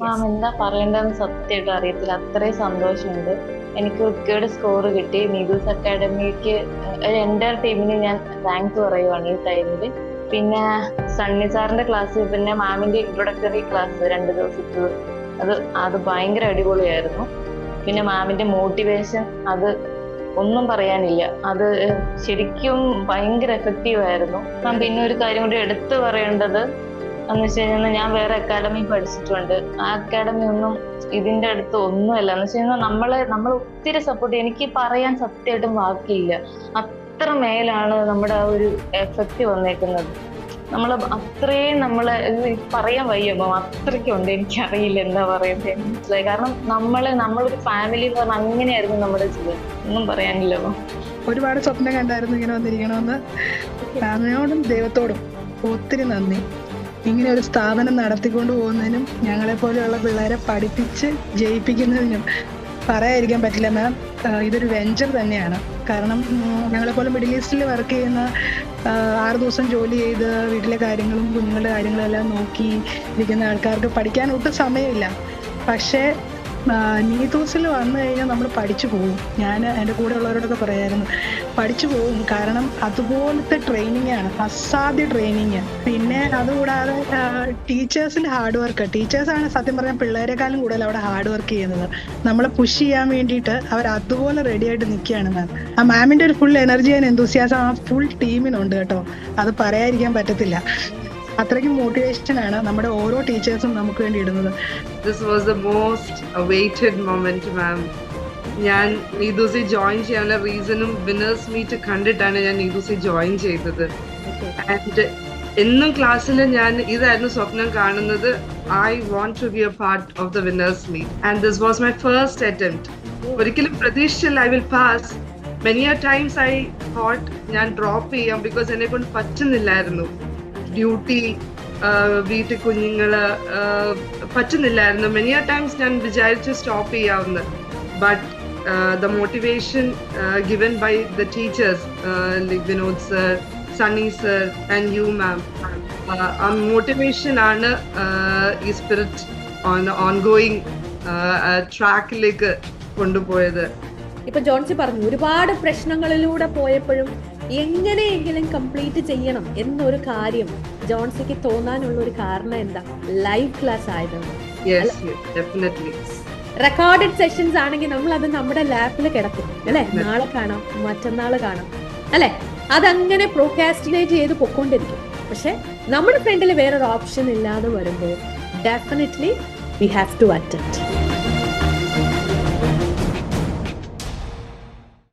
മാം എന്താ പറയണ്ടെന്ന് സത്യമായിട്ട് അറിയത്തില്ല. അത്രയും സന്തോഷമുണ്ട്. എനിക്ക് റിക്കയുടെ സ്കോർ കിട്ടി. നീതൂസ് അക്കാഡമിക്ക് എന്റെ ടീമിന് ഞാൻ താങ്ക്സ് പറയുവാണ് ഈ ടൈമിൽ പിന്നെ സണ്ണി സാറിന്റെ ക്ലാസ് പിന്നെ മാമിന്റെ ഇൻട്രൊഡക്ടറി ക്ലാസ് രണ്ട് ദിവസത്തു. അത് അത് ഭയങ്കര അടിപൊളിയായിരുന്നു. പിന്നെ മാമിന്റെ മോട്ടിവേഷൻ അത് ഒന്നും പറയാനില്ല. അത് ശരിക്കും ഭയങ്കര എഫക്റ്റീവ് ആയിരുന്നു. പിന്നെ ഒരു കാര്യം കൂടി എടുത്തു പറയേണ്ടത് എന്ന് വെച്ച് കഴിഞ്ഞാൽ ഞാൻ വേറെ അക്കാഡമി പഠിച്ചിട്ടുണ്ട്. ആ അക്കാഡമി ഒന്നും ഇതിന്റെ അടുത്ത് ഒന്നുമല്ല. എന്ന് വെച്ച് കഴിഞ്ഞാൽ നമ്മളെ നമ്മൾ ഒത്തിരി സപ്പോർട്ട് എനിക്ക് പറയാൻ സത്യമായിട്ടും വാക്കില്ല. അത്ര മേലാണ് നമ്മുടെ ആ ഒരു എഫക്റ്റ് വന്നേക്കുന്നത്. നമ്മൾ അത്രയും നമ്മളെ പറയാൻ വയ്യമ്മോ അത്രയ്ക്കുണ്ട് എനിക്കറിയില്ല എന്താ പറയുന്നത് മനസ്സിലായി? കാരണം നമ്മളെ നമ്മളൊരു ഫാമിലി എന്ന് പറഞ്ഞാൽ അങ്ങനെയായിരുന്നു നമ്മുടെ ജീവിതം. ഒന്നും പറയാനില്ല ഒരുപാട് സ്വപ്നം കണ്ടായിരുന്നു ഇങ്ങനെ വന്നിരിക്കണമെന്ന്. ഫാമിലിയോടും ദൈവത്തോടും ഒത്തിരി നന്ദി. ഇങ്ങനെ ഒരു സ്ഥാപനം നടത്തിക്കൊണ്ട് പോകുന്നതിനും ഞങ്ങളെ പോലെയുള്ള പിള്ളേരെ പഠിപ്പിച്ച് ജയിപ്പിക്കുന്നതിനും പറയാതിരിക്കാൻ പറ്റില്ല മാം ഇതൊരു വെഞ്ചർ തന്നെയാണ്. കാരണം ഞങ്ങളെ ഞങ്ങളെപ്പോലെ മിഡിൽ ഈസ്റ്റിൽ വർക്ക് ചെയ്യുന്ന ആറ് ദിവസം ജോലി ചെയ്ത് വീട്ടിലെ കാര്യങ്ങളും കുഞ്ഞുങ്ങളുടെ കാര്യങ്ങളെല്ലാം നോക്കി ഇരിക്കുന്ന ആൾക്കാർക്ക് പഠിക്കാൻ ഒട്ടും സമയമില്ല. പക്ഷേ നീതൂസിൽ വന്നു കഴിഞ്ഞാൽ നമ്മൾ പഠിച്ചു പോകും. ഞാൻ എന്റെ കൂടെ ഉള്ളവരോടൊക്കെ പറയായിരുന്നു പഠിച്ചു പോകും. കാരണം അതുപോലത്തെ ട്രെയിനിങ് ആണ് അസാധ്യ ട്രെയിനിങ് പിന്നെ അതുകൂടാതെ ടീച്ചേഴ്സിന്റെ ഹാർഡ് വർക്ക് ടീച്ചേഴ്സാണ് സത്യം പറഞ്ഞാൽ പിള്ളേരെക്കാളും കൂടുതൽ അവിടെ ഹാർഡ് വർക്ക് ചെയ്യുന്നത്. നമ്മളെ പുഷ് ചെയ്യാൻ വേണ്ടിയിട്ട് അവർ അതുപോലെ റെഡി ആയിട്ട് നിൽക്കുകയാണ് മാം ആ മാമിന്റെ ഒരു ഫുൾ എനർജി ആൻഡ് എന്തൂസിയാസം ആ ഫുൾ ടീമിനുണ്ട് കേട്ടോ. അത് പറയാതിരിക്കാൻ പറ്റത്തില്ല. അത്രയ്ക്കും മോട്ടിവേഷൻ ആണ് നമ്മുടെ ഓരോ ടീച്ചേഴ്സും നമുക്ക് വേണ്ടി ഇടുന്നത്. This was the most awaited moment, ma'am ഞാൻ നീദൂസി ജോയിൻ ചെയ്യാനുള്ള റീസണും വിന്നേഴ്സ് മീറ്റ് കണ്ടിട്ടാണ് ഞാൻ നീദൂസി ജോയിൻ ചെയ്തത്. എന്നും ക്ലാസ്സിൽ ഞാൻ ഇതായിരുന്നു സ്വപ്നം കാണുന്നത്. I want to be a part of the winners meet and this was my first attempt ഒരിക്കലും പ്രതീക്ഷിച്ചില്ല I will pass many times I thought ഞാൻ ഡ്രോപ്പ് ചെയ്യാം ബിക്കോസ് എന്നെ കൊണ്ട് പറ്റുന്നില്ലായിരുന്നു. ഡ്യൂട്ടി വീട്ടിൽ കുഞ്ഞുങ്ങൾ പറ്റുന്നില്ലായിരുന്നു. മെനി ടൈംസ് ഞാൻ വിചാരിച്ച് സ്റ്റോപ്പ് ചെയ്യാവുന്ന. But the motivation given by the teachers like Vinod sir Sunny sir and you ma'am ആ മോട്ടിവേഷൻ ആണ് ഈ സ്പിരിറ്റ് ഓൺ ഗോയിങ് ട്രാക്കിലേക്ക് കൊണ്ടുപോയത്. ഇപ്പൊ ജോൺസി പറഞ്ഞു ഒരുപാട് പ്രശ്നങ്ങളിലൂടെ പോയപ്പോഴും എങ്ങനെയെങ്കിലും കംപ്ലീറ്റ് ചെയ്യണം എന്നൊരു കാര്യം ജോൺസിക്ക് തോന്നാനുള്ള ഒരു കാരണം എന്താ? ലൈവ് ക്ലാസ് ആയതാണ് റെക്കോർഡഡ് സെഷൻസ് ആണെങ്കിൽ നമ്മൾ അത് നമ്മുടെ ലാപ്പിൽ കിടക്കും. അല്ലെ? നാളെ കാണാം മറ്റന്നാൾ കാണാം. അല്ലെ? അതങ്ങനെ പ്രോകാസ്റ്റിനേറ്റ് ചെയ്ത് പൊക്കോണ്ടിരിക്കും. പക്ഷെ നമ്മുടെ ഫ്രണ്ടിൽ വേറൊരു ഓപ്ഷൻ ഇല്ലാതെ വരുമ്പോൾ definitely we have to attend